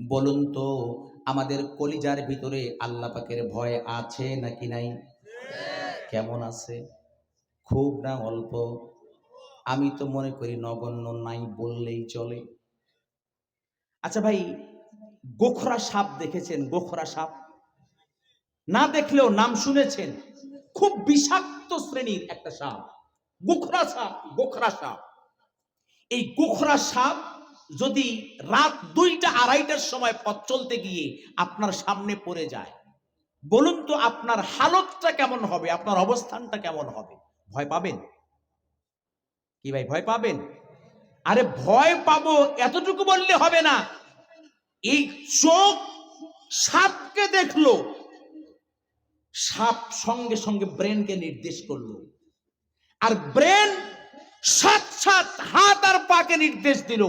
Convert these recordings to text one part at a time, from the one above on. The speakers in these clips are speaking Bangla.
বলুন তো, আমাদের কলিজার ভিতরে আল্লাহ পাকের ভয় আছে নাকি নাই? কেমন আছে? খুব না অল্প? আমি তো মনে করি নগণ্য নাই বললেই চলে। আচ্ছা ভাই, গোখরা সাপ দেখেছেন? গোখরা সাপ? না দেখলেও নাম শুনেছেন? খুব বিষাক্ত শ্রেণির একটা সাপ। গোখরা সাপ গোখরা সাপ। এই গোখরা সাপ যদি রাত দুইটা আড়াইটার সময় পথ চলতে গিয়ে আপনার সামনে পড়ে যায়, বলুন তো আপনার হালতটা কেমন হবে, আপনার অবস্থানটা কেমন হবে? ভয় পাবেন? কি ভাই, ভয় পাবেন? আরে ভয় পাবো এতটুকু বললে হবে না। এই চোখ সাপকে দেখল, সাপ সঙ্গে সঙ্গে ব্রেনকে নির্দেশ করল। আর ব্রেন সাত সাত হাত আর পাকে নির্দেশ দিল।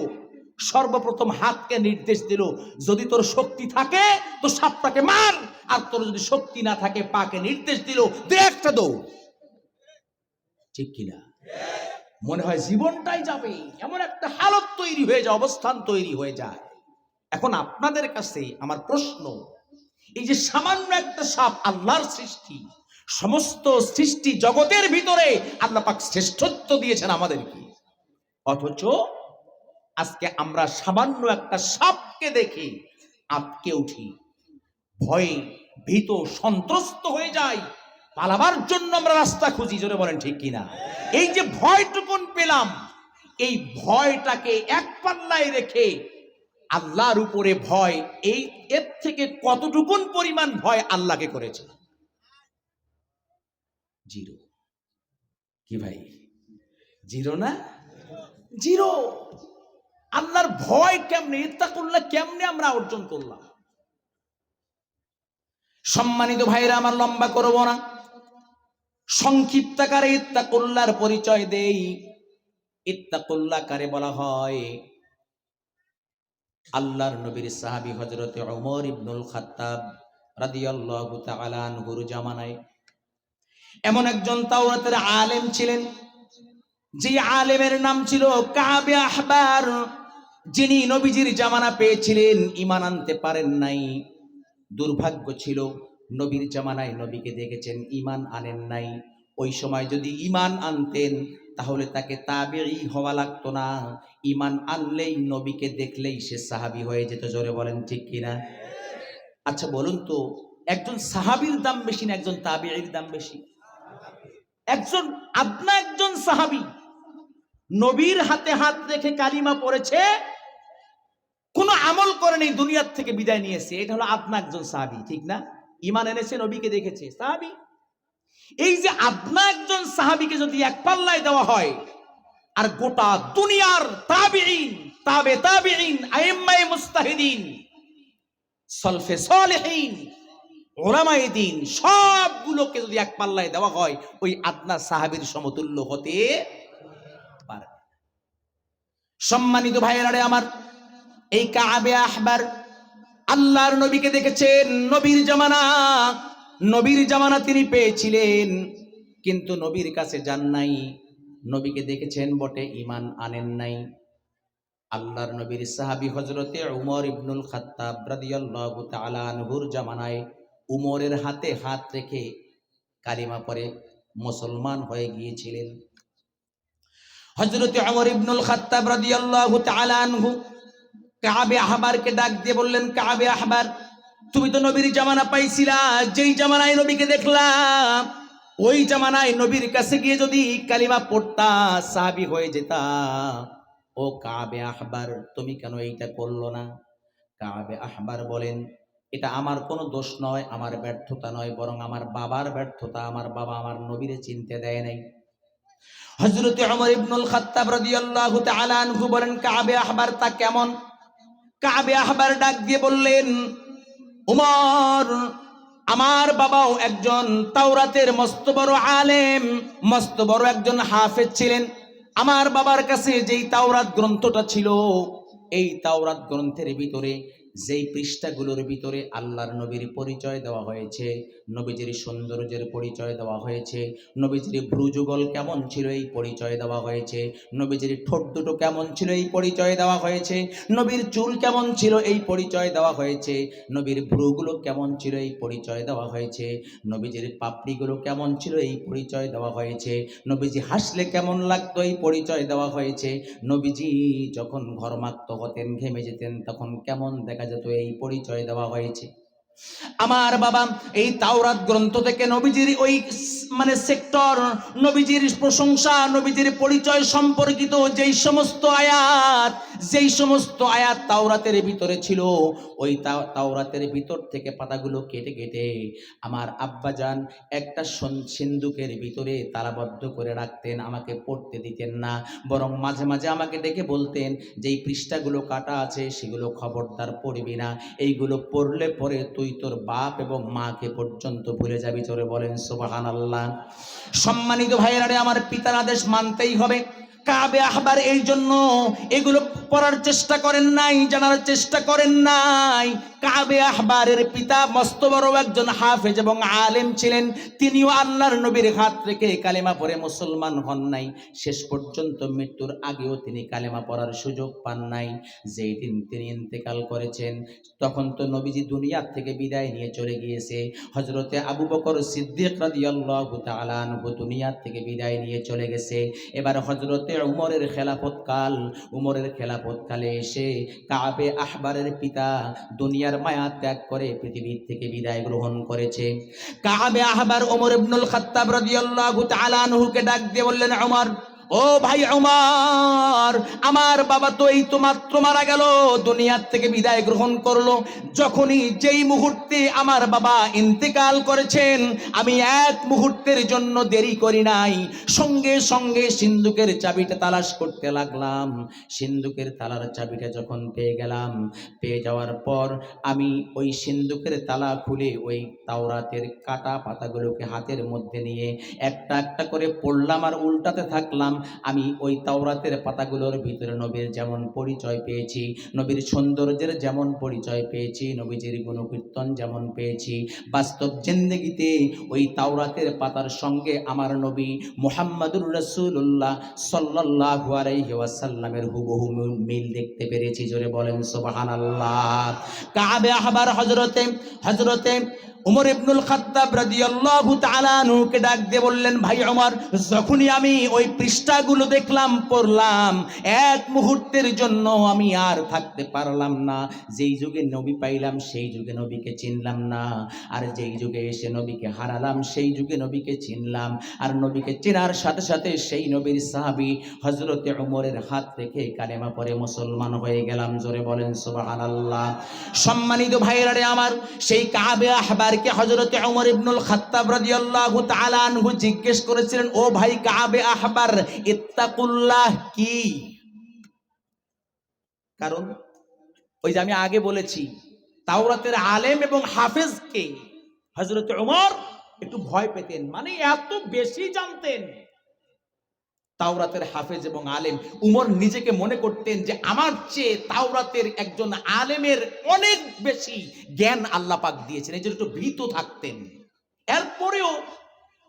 সর্বপ্রথম হাতকে নির্দেশ দিল, যদি তোর শক্তি থাকে তো সাপটাকে মার, আর তোর যদি শক্তি না থাকে, পাকে নির্দেশ দিল দে একটা দৌড়। ঠিক কিনা মনে হয় জীবনটাই যাবে, এমন একটা হালত তৈরি হয়ে যায়, অবস্থান তৈরি হয়ে যায়। এখন আপনাদের কাছে আমার প্রশ্ন, এই যে সামান্য একটা সাপ আল্লাহর সৃষ্টি, সমস্ত সৃষ্টি জগতের ভিতরে আল্লাহ পাক শ্রেষ্ঠত্ব দিয়েছেন আমাদেরকে, অথচ আজকে আমরা সামান্য একটা সাপকে দেখে আটকে উঠি। ভয়ে ভীত, সন্ত্রস্ত হয়ে যাই। পালাবার জন্য আমরা রাস্তা খুঁজি, জোরে বলেন ঠিক কিনা এই যে ভয়টুকুন পেলাম, এই ভয়টাকে এক পাল্লায় রেখে আল্লাহর উপরে ভয়, এই এর থেকে কতটুকুন পরিমাণ ভয় আল্লাহকে করেছে? জিরো। কি ভাই? জিরো না? জিরো। আল্লাহর ভয় কেমনে ইত্তা করলে কেমনে আমরা অর্জন করলাম? সম্মানিত ভাইরা আমার লম্বা করব না। সংক্ষিপ্তাকারে ইত্তাকুল্লার পরিচয় দেই। ইত্তাকুল্লাকারে বলা হয়? আল্লাহর নবীর সাহাবী হজরতে ওমর ইবনুল খাত্তাব রাদিয়াল্লাহু তাআলা আনহুর জামানায়। এমন একজন তাওরাতের আলেম ছিলেন, যে আলেমের নাম ছিল কাবে আহবার। যিনি নবীজির জামানা পেয়েছিলেন ইমান আনতে পারেন নাই। দুর্ভাগ্য ছিল, নবীর জামানায় নবীকে দেখেছেন ইমান আনেন নাই। ওই সময় যদি ইমান আনতেন, তাহলে তাকে তাবেই হওয়া লাগতো না। ইমান আনলেই নবীকে দেখলেই সে সাহাবি হয়ে যেত, জোরে বলেন ঠিক কিনা আচ্ছা বলুন তো, একজন সাহাবির দাম বেশি না একজন তাবেইর দাম বেশি? একজন, আপনা একজন সাহাবি, নবীর হাতে হাত রেখে কালিমা পড়েছে কোনো আমল করেনি দুনিয়ার থেকে বিদায় নিয়েছে এটা হলো আপনা একজন সাহাবি, ঠিক না? ইমান এনেছে, নবীকে দেখেছে, সাহাবি। এই যে আপনা একজন সাহাবিকে যদি এক পাল্লায় দেওয়া হয়, আর গোটা দুনিয়ার তাবে মুস্তাহিদিন, সলফে দিন, সবগুলোকে যদি এক পাল্লায় দেওয়া হয়, ওই আদনা সাহাবীর সমতুল্য হতে পারে সম্মানিত ভাইয়েরারে আমার এই কাবে আহবার আল্লাহর নবীকে দেখেছেন, নবীর জামানা। নবীর জামানা তিনি পেয়েছিলেন, কিন্তু নবীর কাছে যান নাই। নবীকে দেখেছেন, বটে ইমান আনেন নাই। আল্লাহর নবীর সাহাবী হজরতে উমর ইবনুল খাত্তাব রাদিয়াল্লাহু তাআলা আনহুর জামানায় উমরের হাতে হাত রেখে কালিমা পরে মুসলমান হয়ে গিয়েছিলেন। হজরতে উমর ইবনুল খাত্তাব রাদিয়াল্লাহু তাআলা আনহু কাবে আহবারকে ডাক দিয়ে বললেন, কাবে আহবার, তুমি তো নবীর জামানা পাইছিলা, যেই জামানায় নবীকে দেখলাম, ওই জামানায় নবীর কাছে গিয়ে যদি কালিমা পড়তা, সাহাবি হয়ে যেতা ও কাবে আহবার, তুমি কেন এইটা করল না? কাবে আহবার বলেন, এটা আমার কোনো দোষ নয়, আমার ব্যর্থতা নয়, বরং আমার বাবার ব্যর্থতা, আমার বাবা আমার নবীরে চিনতে দেয় নাই। হযরতে ওমর ইবনুল খাত্তাব রাদিয়াল্লাহু তাআলা আনহু বলেন, কাবে আহবার তা কেমন? কাবে আহবার ডাক দিয়ে বললেন, উমর, আমার বাবাও একজন তাওরাতের মস্ত বড় আলেম, মস্ত বড় একজন হাফেজ ছিলেন। আমার বাবার কাছে যেই তাওরাত গ্রন্থটা ছিল, এই তাওরাত গ্রন্থের ভিতরে যেই পৃষ্ঠাগুলোর ভিতরে আল্লাহর নবীর পরিচয় দেওয়া হয়েছে, নবীজির সৌন্দর্যের পরিচয় দেওয়া হয়েছে, নবীজির ভ্রুযুগল কেমন ছিল এই পরিচয় দেওয়া হয়েছে, নবীজির ঠোঁট দুটো কেমন ছিল এই পরিচয় দেওয়া হয়েছে, নবীর চুল কেমন ছিল এই পরিচয় দেওয়া হয়েছে, নবীর ভ্রুগুলো কেমন ছিল এই পরিচয় দেওয়া হয়েছে, নবীজির পাপড়িগুলো কেমন ছিল এই পরিচয় দেওয়া হয়েছে, নবীজি হাসলে কেমন লাগতো এই পরিচয় দেওয়া হয়েছে, নবীজি যখন ঘরমাক্ত হতেন, ঘেমে যেতেন, তখন কেমন দেখা যেত, এই পরিচয় দেওয়া হয়েছে। আমার বাবা এই তাওরাত গ্রন্থ থেকে নবীজির ওই মানে সেক্টর, নবীজির প্রশংসা, নবীজির পরিচয় সম্পর্কিত যেই সমস্ত আয়াত যেই সমস্ত আয়াত তাওরাতের ভিতরে ছিল, ওই তাও- তাওরাতের ভিতর থেকে পাতাগুলো কেটে কেটে আমার আব্বাজান একটা সন- সিন্দুকের ভিতরে তালাবদ্ধ করে রাখতেন, আমাকে পড়তে দিতেন না। বরং মাঝে মাঝে আমাকে ডেকে বলতেন, যেই পৃষ্ঠাগুলো কাটা আছে সেগুলো খবরদার পড়বি না। এইগুলো পড়লে পরে তুই তোর বাপ এবং মাকে পর্যন্ত ভুলে যাবি। চলে বলেন সুবাহান আল্লাহ সম্মানিত ভাইয়েরারে আমার পিতার আদেশ মানতেই হবে। কাবে আহবার এই জন্য এগুলো পড়ার চেষ্টা করেন নাই, জানার চেষ্টা করেন নাই। কাবে আহবারের পিতা মস্ত বড় একজন হাফেজ এবং আলেম ছিলেন। তিনিও আল্লাহর নবীর হাত রেখে কালেমা পড়ে মুসলমান হন নাই। শেষ পর্যন্ত মৃত্যুর আগেও তিনি কালেমা পড়ার সুযোগ পান নাই। যেই দিন তিনি ইন্তেকাল করেছেন, তখন তো নবীজি দুনিয়ার থেকে বিদায় নিয়ে চলে গিয়েছে। হজরতে আবু বকর সিদ্দিক রাদিয়াল্লাহু দুনিয়ার থেকে বিদায় নিয়ে চলে গেছে। এবার হজরতে উমরের খেলাফত কাল। উমরের খেলাফত কালে এসে কাবে আহবারের পিতা দুনিয়ার মায়া ত্যাগ করে পৃথিবীর থেকে বিদায় গ্রহণ করেছে। কাবে আহবার ওমর ইবনুল খাত্তাব রাদিয়াল্লাহু তাআলা আনহুকে ডাক দিয়ে বললেন, ওমর ও ভাই ওমর আমার বাবা তো এই তো মাত্র মারা গেল, দুনিয়ার থেকে বিদায় গ্রহণ করল। যখনই যেই মুহূর্তে আমার বাবা ইন্তেকাল করেছেন, আমি এক মুহূর্তের জন্য দেরি করি নাই। সঙ্গে সঙ্গে সিন্ধুকের চাবিটা তালাশ করতে লাগলাম। সিন্ধুকের তালার চাবিটা যখন পেয়ে গেলাম, পেয়ে যাওয়ার পর আমি ওই সিন্ধুকের তালা খুলে ওই তাওরাতের কাটা পাতাগুলোকে হাতের মধ্যে নিয়ে একটা একটা করে পড়লাম আর উল্টাতে থাকলাম। আমি ওই তাওরাতের পাতাগুলোর ভিতরে নবীর যেমন পরিচয় পেয়েছি, নবীর সৌন্দর্যের যেমন পরিচয় পেয়েছি, নবীজির গুণকীর্তন যেমন পেয়েছি, বাস্তব জিন্দগিতে ওই তাওরাতের পাতার সঙ্গে আমার নবী মুহাম্মাদুর রসুল্লাহ সাল্লাল্লাহু আলাইহি হুবহু মিল- দেখতে পেরেছি। জোরে বলেন সুবহানাল্লাহ। কাবে আহবার হযরতে হযরতে উমর ইবনুল খাত্তাব রাদিয়াল্লাহু তাআলা আনহুকে ডাক দিয়ে বললেন, ভাই ওমর যখনই আমি ওই পৃষ্ঠাগুলো দেখলাম, পড়লাম, এক মুহূর্তের জন্য আমি আর থাকতে পারলাম না। যেই যুগে নবী পাইলাম, সেই যুগে নবীকে চিনলাম না। আর যেই যুগে এসে নবীকে হারালাম, সেই যুগে নবীকে চিনলাম। আর নবীকে চেনার সাথে সাথে সেই নবীর সাহাবী হযরতে উমরের হাত রেখে কালেমা পরে মুসলমান হয়ে গেলাম। জোরে বলেন, সুবহানাল্লাহ। সম্মানিত ভাইয়েরারে আমার, সেই কাবে আহবারকে হজরত ওমর ইবনুল খাত্তাব রাদিয়াল্লাহু তাআলা আনহু জিজ্ঞেস করেছিলেন, ও ভাই, কাবে আহবার, ইত্তাকুল্লাহ কি? কারণ, ওই যে আমি আগে বলেছি, তাওরাতের আলেম এবং হাফেজকে হজরত ওমর একটু ভয় পেতেন মানে এত বেশি জানতেন। তাওরাতের হাফেজ এবং আলেম। উমর নিজেকে মনে করতেন যে, আমার চেয়ে তাওরাতের একজন আলেমের অনেক বেশি জ্ঞান আল্লাহ পাক দিয়েছেন। এই জন্য একটু ভীত থাকতেন। এরপরেও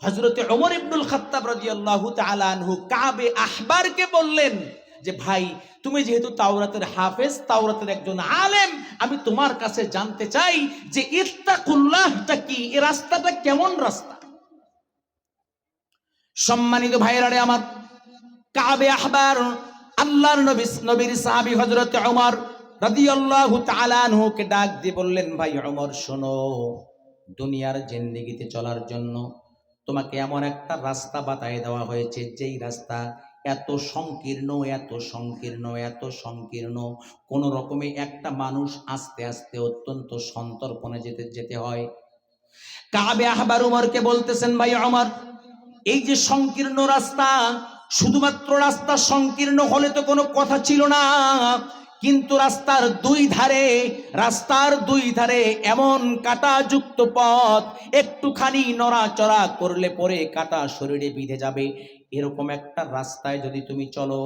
হজরতে ওমর ইবনুল খাত্তাব রাদিয়াল্লাহু তাআলা আনহু কাবে আহবারকে বললেন যে, ভাই, তুমি যেহেতু তাওরাতের হাফেজ, তাওরাতের একজন আলেম, আমি তোমার কাছে জানতে চাই যে, ইত্তাকুল্লাহটা কি? এই রাস্তাটা কেমন রাস্তা? সম্মানিত ভাইয়েরারে আমার কাবে আহবার, আল্লাহর নবী, নবীর সাহাবী হযরত ওমর রাদিয়াল্লাহু তাআলা আনহুকে ডাক দিয়ে বললেন, ভাই ওমর শোনো, দুনিয়ার জিন্দেগিতে চলার জন্য তোমাকে এমন একটা রাস্তা বাতায় দেওয়া হয়েছে, যেই রাস্তা এত সংকীর্ণ এত সংকীর্ণ এত সংকীর্ণ। কোন রকমে একটা মানুষ আস্তে আস্তে অত্যন্ত সন্তর্পণে যেতে যেতে হয়। কাবে আহবার উমরকে বলতেছেন, ভাই ওমর এই যে সংকীর্ণ রাস্তা শুধুমাত্র রাস্তা সংকীর্ণ হলে তো কোনো কথা ছিল না। কিন্তু রাস্তার দুই ধারে, রাস্তার দুই ধারে এমন কাঁটাযুক্ত পথ, একটুখানি নড়াচড়া করলে পরে কাটা শরীরে বিঁধে যাবে। এরকম একটা রাস্তায় যদি তুমি চলো,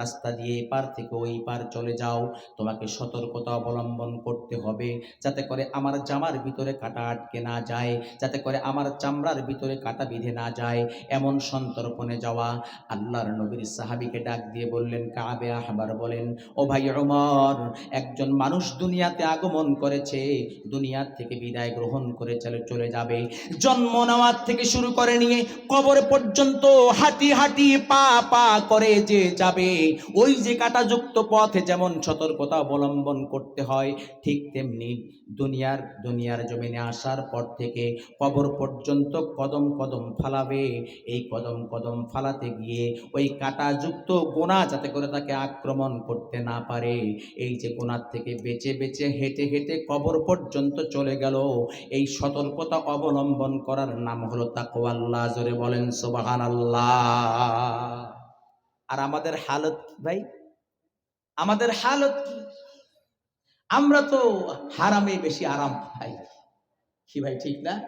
রাস্তা দিয়ে এপার থেকে ওই পার চলে যাও, তোমাকে সতর্কতা অবলম্বন করতে হবে, যাতে করে আমার জামার ভিতরে কাটা আটকে না যায়, যাতে করে আমার চামড়ার ভিতরে কাটা বিধে না যায়, এমন সন্তর্পণে যাওয়া। আল্লাহর নবীর সাহাবিকে ডাক দিয়ে বললেন, কাবে আহবার বলেন, ও ভাই ওমর, একজন মানুষ দুনিয়াতে আগমন করেছে দুনিয়ার থেকে বিদায় গ্রহণ করে চলে চলে যাবে। জন্ম নেওয়ার থেকে শুরু করে নিয়ে কবর পর্যন্ত হাঁটি হাঁটি পা পা করে যে যাবে, ওই যে কাটাযুক্ত পথে যেমন সতর্কতা অবলম্বন করতে হয়, ঠিক তেমনি দুনিয়ার দুনিয়ার জমিনে আসার পর থেকে কবর পর্যন্ত কদম কদম ফালাবে। এই কদম কদম ফালাতে গিয়ে ওই কাটাযুক্ত গোনা যাতে করে তাকে আক্রমণ করতে না পারে। এই যে গোনার থেকে বেঁচে বেঁচে, হেঁটে হেঁটে কবর পর্যন্ত চলে গেল। এই সতর্কতা অবলম্বন করার নাম হলো তাকওয়াল্লাহ। জোরে বলেন সুবাহান আর আমাদের হালত কি ভাই? আমাদের হালত কি? আমরা তো হারামে বেশি আরাম পাই। কি ভাই, ঠিক না?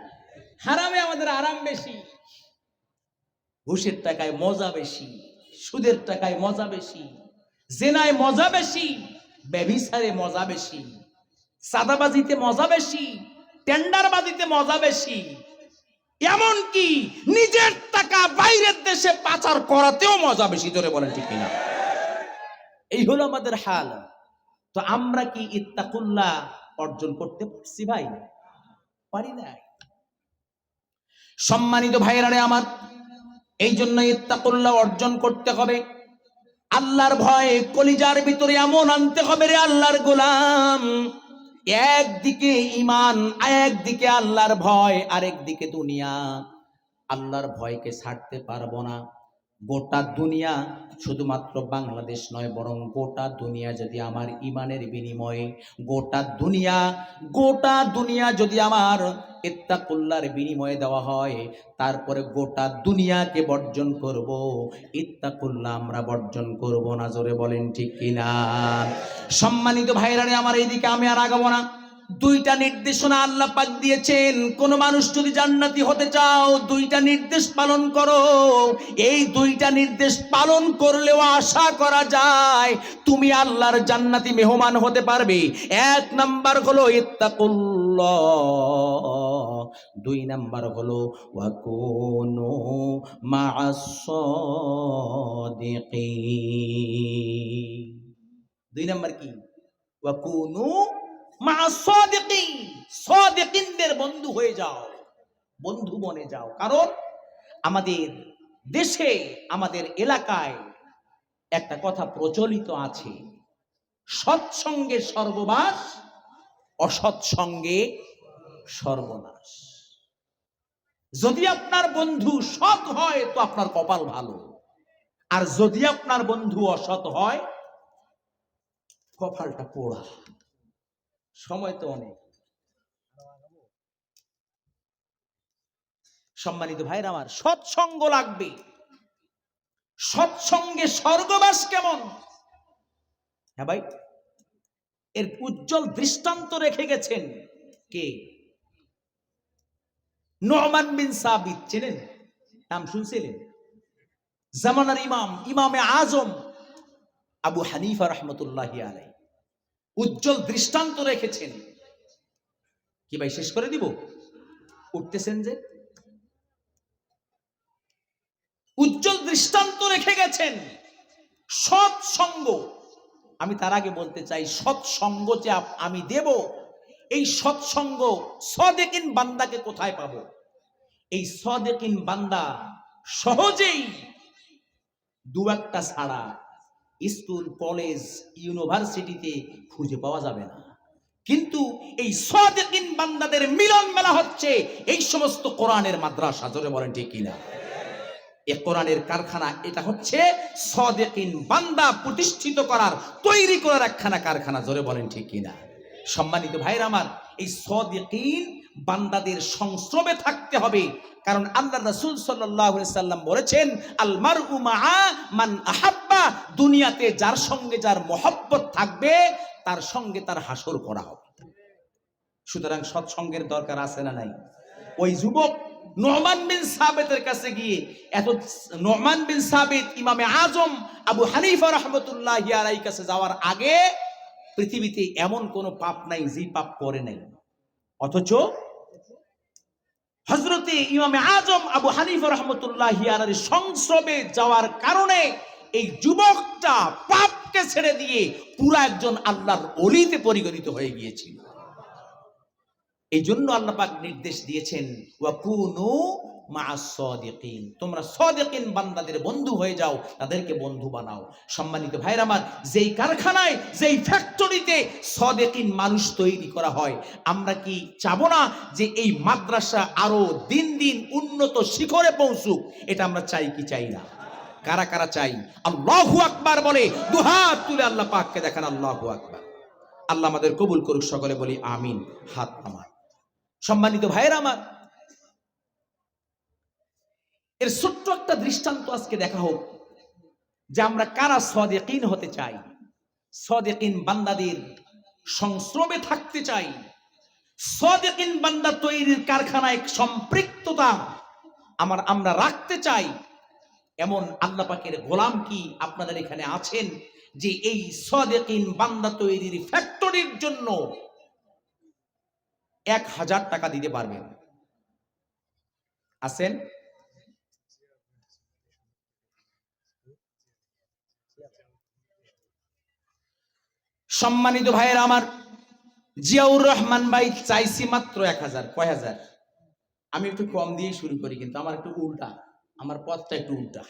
হারামে আমাদের আরাম বেশি। ঘুষের টাকায় মজা বেশি, সুদের টাকায় মজা বেশি, জেনায় মজা বেশি, ব্যভিচারে মজা বেশি সাদাবাজিতে মজা বেশি, টেন্ডারবাজিতে মজা বেশি। এমনকি নিজের টাকা বাইরের দেশে পাচার করাতেও মজা বেশি ধরে বলেন ঠিক কিনা? এই হলো আমাদের হাল। তো আমরা কি ইত্তাকুল্লাহ অর্জন করতে পারছি ভাই? পারি নাই। সম্মানিত ভাইয়েরারে আমার, এই জন্য ইত্তাকুল্লাহ অর্জন করতে হবে। আল্লাহর ভয় কলিজার ভিতরে এমন আনতে হবে রে আল্লাহর গোলাম। একদিকে ইমান একদিকে আল্লাহর ভয় আরেকদিকে দুনিয়া। আল্লাহর ভয়কে ছাড়তে পারব না। গোটা দুনিয়া শুধুমাত্র বাংলাদেশ নয়, বরং গোটা দুনিয়া যদি আমার ইমানের বিনিময়ে, গোটা দুনিয়া গোটা দুনিয়া যদি আমার ইত্তাকুল্লার বিনিময়ে দেওয়া হয়, তারপরে গোটা দুনিয়াকে বর্জন করব। ইত্তাকুল্লাহ আমরা বর্জন করব না, জোরে বলেন ঠিক কিনা? সম্মানিত ভাইরারে আমার এইদিকে আমি আর আগাবো না। দুইটা নির্দেশনা আল্লাহ পাক দিয়েছেন। কোন মানুষ যদি জান্নাতি হতে চাও, দুইটা নির্দেশ পালন করো। এই দুইটা নির্দেশ পালন করলেও আশা করা যায় তুমি আল্লাহর জান্নাতি মেহমান হতে পারবে। এক নাম্বার হলো ইত্তাকুল্লাহ। দুই নাম্বার হলো ওয়াকুনু মা'আস-সাদিকিন। দুই নাম্বার কি? ওয়াকুনু মা'আস-সাদিকিন সাদিকিনদের বন্ধু হয়ে যাও, বন্ধু বনে যাও। কারণ আমাদের দেশে, আমাদের এলাকায় একটা কথা প্রচলিত আছে, সৎসঙ্গে সর্ববাস অসৎসঙ্গে সর্বনাশ যদি আপনার বন্ধু সৎ হয়, তো আপনার কপাল ভালো। আর যদি আপনার বন্ধু অসৎ হয়, কপালটা পোড়া। সময় তো অনেক। সম্মানিত ভাইরা আমার, সৎসঙ্গ লাগবে। সৎসঙ্গে স্বর্গবাস কেমন? হ্যাঁ ভাই, এর উজ্জ্বল দৃষ্টান্ত রেখে গেছেন কে? নোমান বিন সাবিত, চেনেন? নাম শুনছিলেন? জামানার ইমাম, ইমামে আজম আবু হানিফা রহমতুল্লাহ আলাই উজ্জ্বল দৃষ্টান্ত রেখেছেন। কি ভাই, শেষ করে দিব? উঠতেছেন যে? উজ্জ্বল দৃষ্টান্ত রেখে গেছেন। সৎসঙ্গ। আমি তার আগে বলতে চাই, সৎসঙ্গ যে আমি দেব, এই সৎসঙ্গ সদেকিন বান্দাকে কোথায় পাবো? এই সদেকিন বান্দা সহজেই দু একটা ছাড়া স্কুল, কলেজ, ইউনিভার্সিটিতে খুঁজে পাওয়া যাবে না। কিন্তু এই সদেকিন বান্দাদের মিলন মেলা হচ্ছে এই সমস্ত কোরআনের মাদ্রাসা, জোরে বলেন ঠিক কিনা? এ কোরআনের কারখানা, এটা হচ্ছে সদেকিন বান্দা প্রতিষ্ঠিত করার, তৈরি করার একখানা কারখানা, জোরে বলেন ঠিক কিনা? সম্মানিত ভাইরা আমার, এই সদেকিন বান্দাদের সংশ্রমে থাকতে হবে। কারণ আল্লাহ রাসূল সাল্লাম বলেছেন, আল মারউ মাআ মান আহাব্বা। দুনিয়াতে যার সঙ্গে যার মহব্বত থাকবে, তার সঙ্গে তার হাসর করা হবে। সুতরাং সৎসঙ্গের দরকার আছে না নাই? ওই যুবক নোমান বিন সাবেতের কাছে গিয়ে, এত নোমান বিন সাবেত ইমামে আজম আবু হানিফা রহমতুল্লাহ আলাই কাছে যাওয়ার আগে পৃথিবীতে এমন কোনো পাপ নাই যে পাপ করে নাই। অথচ হজরতে ইমামে আজম আবু হানিফ রহমতুল্লাহ সংসবে যাওয়ার কারণে এই যুবকটা পাপকে ছেড়ে দিয়ে পুরা একজন আল্লাহর অলিতে পরিগণিত হয়ে গিয়েছিল। এই জন্য আল্লাহ পাক নির্দেশ দিয়েছেন তোমরা সদিকিন বান্দাদের বন্ধু হয়ে যাও, তাদেরকে বন্ধু বানাও। সম্মানিত আমার, যেই কারখানায়, যেই ফ্যাক্টরিতে সদেকিন মানুষ তৈরি করা হয়, আমরা কি না যে এই মাদ্রাসা দিন দিন উন্নত শিখরে পৌঁছুক? এটা আমরা চাই কি চাই না? কারা কারা চাই? আল্লাহু আকবার বলে দুহাত তুলে আল্লাহ পাককে দেখান, আল্লাহু আকবার। আল্লাহ আমাদের কবুল করুক, সকলে বলি আমিন, হাত আমার সম্মানিত ভাইয়েরা আমার এর ছোট্ট একটা দৃষ্টান্ত আজকে দেখা হোক যে আমরা কারা সদেকিন হতে চাই? সদেকিন বান্দাদের সংশ্রমে থাকতে চাই? সদেকিন বান্দা তৈরির কারখানায় সম্পৃক্ততা আমার আমরা রাখতে চাই? এমন আল্লাহ পাকের গোলাম কি আপনাদের এখানে আছেন যে এই সদেকিন বান্দা তৈরির ফ্যাক্টরির জন্য এক হাজার টাকা দিতে পারবেন? আছেন? সম্মানিত ভাইয়ের আমার, জিয়াউর রহমান ভাই চাইছি মাত্র এক হাজার। কয় হাজার? আমি একটু কম দিয়ে শুরু করি, কিন্তু আমার একটু উল্টা, আমার পথটা একটু উল্টা।